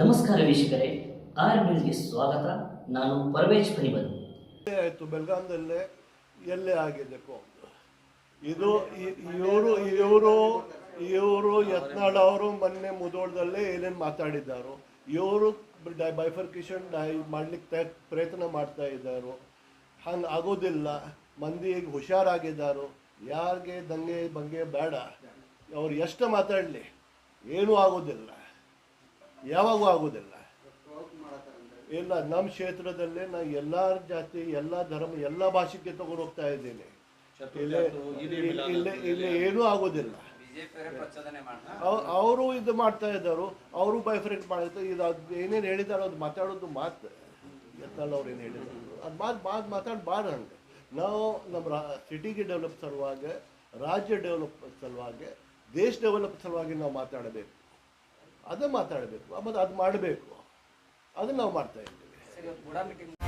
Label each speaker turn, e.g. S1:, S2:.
S1: ನಮಸ್ಕಾರ ವೀಕ್ಷಕರೇ ಆರ್ ನ್ಯೂಸ್ಗೆ ಸ್ವಾಗತ. ನಾನು ಪರವೇಶ್ ಪನಿಬನ್
S2: ಆಯ್ತು, ಬೆಳಗಾಂದಲ್ಲೇ, ಎಲ್ಲೇ ಆಗಿದೆ ಇದು ಇವರು ಇವರು ಇವರು ಯತ್ನಾಳ್ ಅವರು ಮೊನ್ನೆ ಮುದೋಳದಲ್ಲೇ ಏನೇನು ಮಾತಾಡಿದ್ದಾರೋ, ಇವರು ಬೈಫರ್ಕೇಶನ್ ಡೈ ಮಾಡ್ಲಿಕ್ಕೆ ಪ್ರಯತ್ನ ಮಾಡ್ತಾ ಇದ್ದಾರೋ, ಹಂಗೆ ಆಗೋದಿಲ್ಲ, ಮಂದಿ ಈಗ ಹುಷಾರಾಗಿದ್ದಾರೋ, ಯಾರಿಗೆ ದಂಗೆ ಬಂಗೆ ಬೇಡ, ಅವ್ರು ಎಷ್ಟು ಮಾತಾಡಲಿ, ಏನೂ ಆಗೋದಿಲ್ಲ. ಯಾವಾಗೂ ಆಗೋದಿಲ್ಲ. ಇಲ್ಲ ನಮ್ಮ ಕ್ಷೇತ್ರದಲ್ಲೇ ನಾ ಎಲ್ಲ ಜಾತಿ ಎಲ್ಲ ಧರ್ಮ ಎಲ್ಲ ಭಾಷೆಗೆ ತಗೊಂಡು ಹೋಗ್ತಾ ಇದ್ದೀನಿ. ಇಲ್ಲಿ ಇಲ್ಲಿ ಇಲ್ಲಿ ಏನೂ ಆಗೋದಿಲ್ಲ. ಅವರು ಇದು ಮಾಡ್ತಾ ಇದ್ದಾರೆ ಅವರು ಬೈಫ್ರೆಂಟ್ ಮಾಡಿದ್ರು. ಇದು ಅದು ಏನೇನು ಹೇಳಿದಾರೋ ಅದು ಮಾತಾಡೋದು ಮಾತು. ಎತ್ತಲ್ಲ ಅವ್ರು ಏನು ಹೇಳಿದ್ರು. ಅದು ಮಾತು ಮಾತು ಬಾರ ಹಂಗೆ. ನಾವು ನಮ್ಮ ರಾ ಸಿಟಿಗೆ ಡೆವಲಪ್ ಸಲುವಾಗಿ ರಾಜ್ಯ ಡೆವಲಪ್ ಸಲುವಾಗಿ ದೇಶ ಡೆವಲಪ್ ಸಲುವಾಗಿ ನಾವು ಮಾತಾಡಬೇಕು. ಅದೇ ಮಾತಾಡಬೇಕು ಮತ್ತು ಅದು ಮಾಡಬೇಕು. ಅದನ್ನು ನಾವು ಮಾಡ್ತಾ ಇದ್ದೀವಿ.